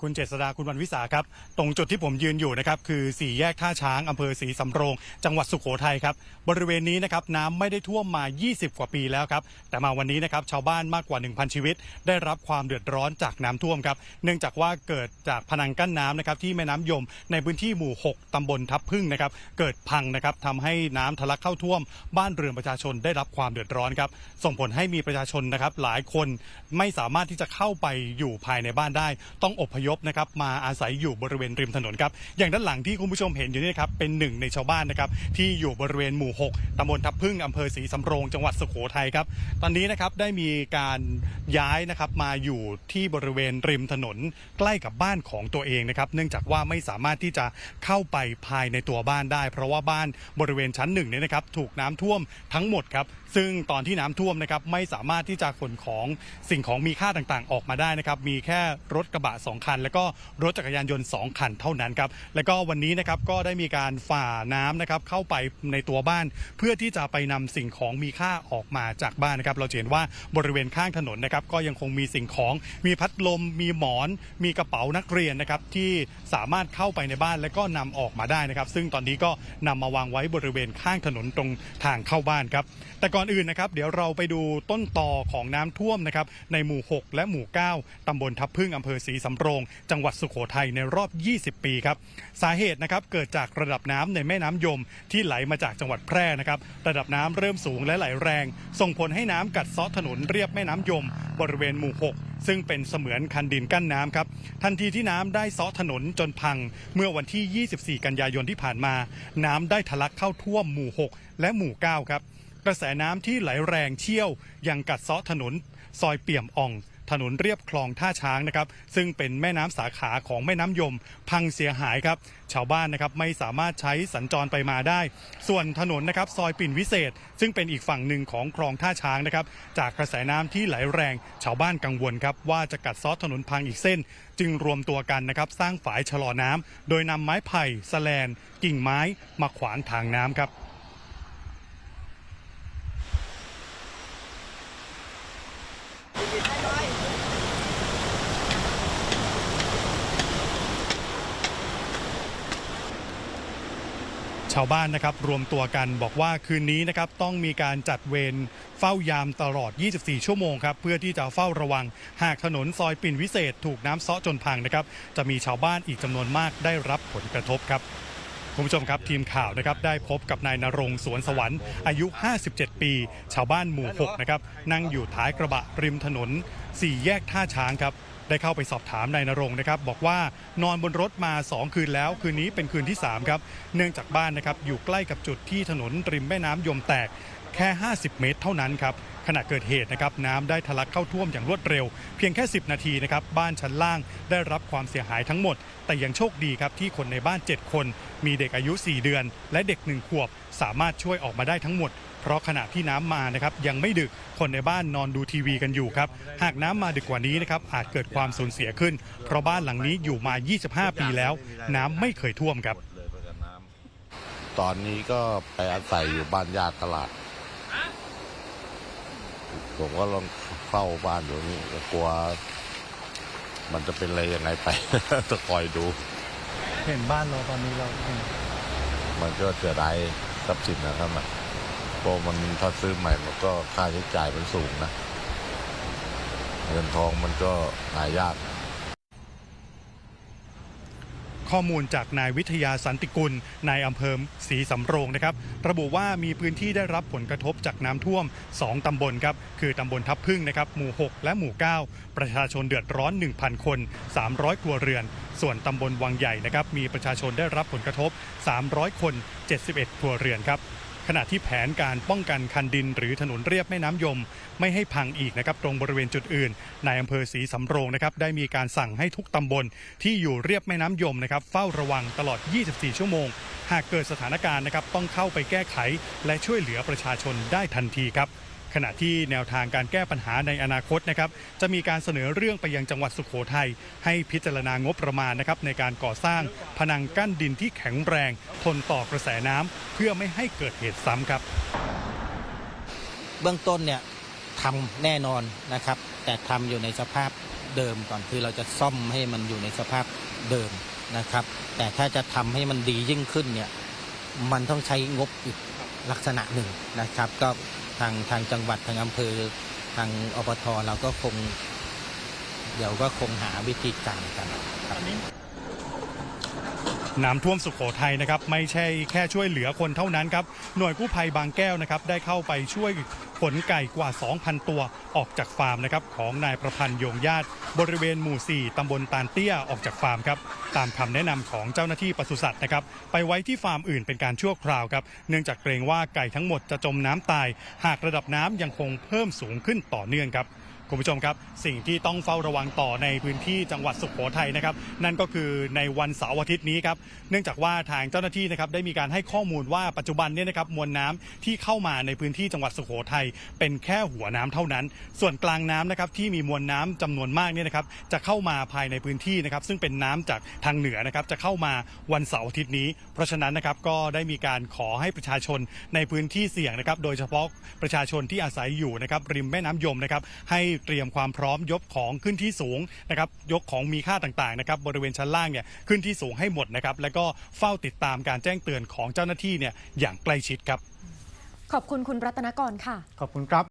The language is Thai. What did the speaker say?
คุณเจษดาคุณวันวิสาครับ ตรงจุดที่ผมยืนอยู่นะครับ คือสี่แยกท่าช้างอำเภอศรีสำโรง จังหวัดสุโขทัยครับ บริเวณนี้นะครับน้ำไม่ได้ท่วมมา 20 กว่าปีแล้วครับ แต่มาวันนี้นะครับชาวบ้านมากกว่า 1,000 ชีวิต ได้รับความเดือดร้อนจากน้ำท่วมครับ เนื่องจากว่าเกิดจากพนังกั้นน้ำนะครับที่แม่น้ำยม ในพื้นที่หมู่ 6ตำบลทับพึ่งนะครับ เกิดพังนะครับทำให้น้ำทะลักเข้าท่วม บ้านเรือนประชาชนได้รับความเดือดร้อนครับ ส่งผลให้มีประชาชนนะครับหลายคนไม่สามารถที่จะเข้าไปอยู่ภายในบ้านได้ ต้องอพยพนะครับมาอาศัยอยู่บริเวณริมถนนครับอย่างด้านหลังที่คุณผู้ชมเห็นอยู่นี่ครับเป็นหนึ่งในชาวบ้านนะครับที่อยู่บริเวณหมู่ 6ตำบลทับพึ่งอำเภอศรีสำโรงจังหวัดสุโขทัยครับตอนนี้นะครับได้มีการย้ายนะครับมาอยู่ที่บริเวณริมถนนใกล้กับบ้านของตัวเองนะครับเนื่องจากว่าไม่สามารถที่จะเข้าไปภายในตัวบ้านได้ เพราะว่าบ้านบริเวณชั้นหนึ่งเนี่ยนะครับถูกน้ำท่วมทั้งหมดครับซึ่งตอนที่น้ำท่วมนะครับไม่สามารถที่จะขนของสิ่งของมีค่าต่างๆ ออกมาได้นะครับมีแค่รถกระบะสองคัน แล้วก็รถจักรยานยนต์สองคันเท่านั้นครับแล้วก็วันนี้นะครับก็ได้มีการฝ่าน้ำนะครับเข้าไปในตัวบ้าน เพื่อที่จะไปนำสิ่งของมีค่าออกมาจากบ้านนะครับเราเห็นว่าบริเวณข้างถนนนะครับก็ยังคงมีสิ่งของมีพัดลม มีหมอน มีกระเป๋านักเรียนนะครับที่สามารถเข้าไปในบ้านและก็นำออกมาได้นะครับ ซึ่งตอนนี้ก็นำมาวางไว้บริเวณข้างถนนตรงทางเข้าบ้านครับแต่ก่อนอื่นนะครับ เดี๋ยวเราไปดูต้นต่อของน้ำท่วมนะครับในหมู่ 6 และหมู่ 9ตำบลทับพึ่งอำเภอศรีสำโรง จังหวัดสุโขทัยในรอบ 20 ปีครับ สาเหตุนะครับเกิดจากระดับน้ำในแม่น้ำยมที่ไหลมาจากจังหวัดแพร่นะครับ ระดับน้ำเริ่มสูงและไหลแรง ส่งผลให้น้ำกัดเซาะถนนเรียบแม่น้ำยม บริเวณหมู่ 6ซึ่งเป็นเสมือนคันดินกั้นน้ำครับทันทีที่น้ำได้เซาะถนนจนพัง เมื่อวันที่ 24 กันยายนที่ผ่านมา น้ำได้ทะลักเข้าท่วมหมู่ 6 และหมู่ 9 ครับ กระแสน้ำที่ไหลแรงเชี่ยว ยังกัดเซาะถนนซอยเปี่ยมอ่อง ถนนเรียบคลองท่าช้างนะครับ ซึ่งเป็นแม่น้ำสาขาของแม่น้ำยม พังเสียหายครับ ชาวบ้านนะครับไม่สามารถใช้สัญจรไปมาได้ ส่วนถนนนะครับซอยปิ่นวิเศษ ซึ่งเป็นอีกฝั่งหนึ่งของคลองท่าช้างนะครับ จากกระแสน้ำที่ไหลแรง ชาวบ้านกังวลครับว่าจะกัดเซาะถนนพังอีกเส้น จึงรวมตัวกันนะครับสร้างฝายชะลอน้ำโดยนำไม้ไผ่สแลน กิ่งไม้มาขวางทางน้ำครับ ชาวบ้านนะครับรวมตัวกันบอกว่าคืนนี้นะครับต้องมีการจัดเวรเฝ้ายามตลอด 24 ชั่วโมงครับเพื่อที่จะเฝ้าระวังหากถนนซอยปิ่นวิเศษ ถูกน้ำเซาะจนพังนะครับจะมีชาวบ้านอีกจำนวนมากได้รับผลกระทบครับคุณผู้ชมครับทีมข่าวนะครับได้พบกับนายนรงสวนสวรรค์อายุ 57 ปี ชาวบ้านหมู่ 6 นะครับนั่งอยู่ท้ายกระบะริมถนน 4 แยกท่าช้างครับ ได้เข้าไปสอบถามนายนรงนะครับบอกว่านอนบนรถมา 2 คืนแล้ว คืนนี้เป็นคืนที่ 3 ครับ เนื่องจากบ้านนะครับอยู่ใกล้กับจุดที่ถนนริมแม่น้ำยมแตกแค่ 50 เมตรเท่านั้นครับขณะเกิดเหตุนะครับน้ำได้ทะลักเข้าท่วมอย่างรวดเร็ว เพียงแค่ 10 นาทีนะครับบ้านชั้นล่างได้รับความเสียหายทั้งหมด แต่ยังโชคดีครับที่คนในบ้าน 7 คน มีเด็กอายุ 4 เดือน และเด็ก 1 ขวบ สามารถช่วยออกมาได้ทั้งหมด เพราะขณะที่น้ำมานะครับยังไม่ดึกคนในบ้านนอนดูทีวีกันอยู่ครับหากน้ำมาดึกกว่านี้นะครับอาจเกิดความสูญเสียขึ้น เพราะบ้านหลังนี้อยู่มา 25 ปีแล้ว น้ำไม่เคยท่วมครับ ตอนนี้ก็ไปอาศัยอยู่บ้านญาติตลาดผมก็ลองเข้าบ้านอยู่นี่ก็กลัว มันจะเป็นอะไรยังไงไปจะคอยดู เห็นบ้านเราตอนนี้เรา มันก็เสียดายทรัพย์สินนะครับมัน พราะมันถ้าซื้อใหม่มันก็ค่าใช้จ่ายมันสูงนะเงินทองมันก็หายาก ข้อมูลจากนายวิทยาสันติกุลนายอำเภอศรีสำโรงนะครับ ระบุว่ามีพื้นที่ได้รับผลกระทบจากน้ำท่วม 2 ตำบลครับ คือตำบลทับพึ่งนะครับ หมู่ 6 และหมู่ 9 ประชาชนเดือดร้อน 1,000 คน 300 ครัวเรือน ส่วนตำบลวังใหญ่นะครับ มีประชาชนได้รับผลกระทบ 300 คน 71 ครัวเรือนครับ ขณะที่แผนการป้องกันคันดิน หรือถนนเรียบแม่น้ำยม ไม่ให้พังอีกนะครับตรงบริเวณจุดอื่นนายอำเภอศรีสำโรงนะครับได้มีการสั่งให้ทุกตำบลที่อยู่เรียบแม่น้ำยมนะครับเฝ้าระวังตลอด 24 ชั่วโมง หากเกิดสถานการณ์นะครับต้องเข้าไปแก้ไข และช่วยเหลือประชาชนได้ทันทีครับ ขณะที่แนวทางการแก้ปัญหาในอนาคตนะครับจะมีการเสนอเรื่องไปยังจังหวัดสุโขทัยให้พิจารณางบประมาณนะครับในการก่อสร้างพนังกั้นดินที่แข็งแรง ทนต่อกระแสน้ำเพื่อไม่ให้เกิดเหตุซ้ำครับ เบื้องต้นเนี่ยทำแน่นอนนะครับ แต่ทำอยู่ในสภาพเดิมก่อนคือเราจะซ่อมให้มันอยู่ในสภาพเดิมนะครับ แต่ถ้าจะทำให้มันดียิ่งขึ้นเนี่ยมันต้องใช้งบอีกลักษณะหนึ่งนะครับ ก็ ทางทางจังหวัดทางอำเภอทางอบทเราก็คง เดี๋ยวก็คงหาวิธีการกันครับ น้ำท่วมสุขโขทัยนะครับไม่ใช่แค่ช่วยเหลือคนเท่านั้นครับหน่วยกู้ภัยบางแก้วนะครับได้เข้าไปช่วยขนไก่กว่า 2,000 ตัวออกจากฟาร์มนะครับของนายประพันธ์โยงญาติ บริเวณหมู่ 4 ตำบลตาลเตี้ยออกจากฟาร์มครับตามคำแนะนำของเจ้าหน้าที่ปศุสัตว์นะครับไปไว้ที่ฟาร์มอื่นเป็นการชั่วคราวครับเนื่องจากเกรงว่าไก่ทั้งหมดจะจมน้ำตาย หากระดับน้ำยังคงเพิ่มสูงขึ้นต่อเนื่องครับ คุณผู้ชมครับ สิ่งที่ต้องเฝ้าระวังต่อในพื้นที่จังหวัดสุโขทัยนะครับ นั่นก็คือในวันเสาร์อาทิตย์นี้ครับเนื่องจากว่าทางเจ้าหน้าที่นะครับได้มีการให้ข้อมูลว่าปัจจุบันเนี่ยนะครับมวลน้ำที่เข้ามาในพื้นที่จังหวัดสุโขทัยเป็นแค่หัวน้ำเท่านั้น ส่วนกลางน้ำนะครับที่มีมวลน้ำจำนวนมากเนี่ยนะครับจะเข้ามาภายในพื้นที่นะครับซึ่งเป็นน้ำจากทางเหนือนะครับจะเข้ามาวันเสาร์อาทิตย์นี้ เพราะฉะนั้นนะครับก็ได้มีการขอให้ประชาชนในพื้นที่เสี่ยงนะครับโดยเฉพาะประชาชนที่อาศัยอยู่นะครับริมแม่น้ำยมนะครับให้เตรียมความพร้อมยกของขึ้นที่สูงนะครับยกของมีค่าต่างๆนะครับบริเวณชั้นล่างเนี่ยขึ้นที่สูงให้หมดนะครับแล้วก็เฝ้าติดตามการแจ้งเตือนของเจ้าหน้าที่เนี่ยอย่างใกล้ชิดครับ ขอบคุณคุณรัตนกรค่ะ ขอบคุณครับ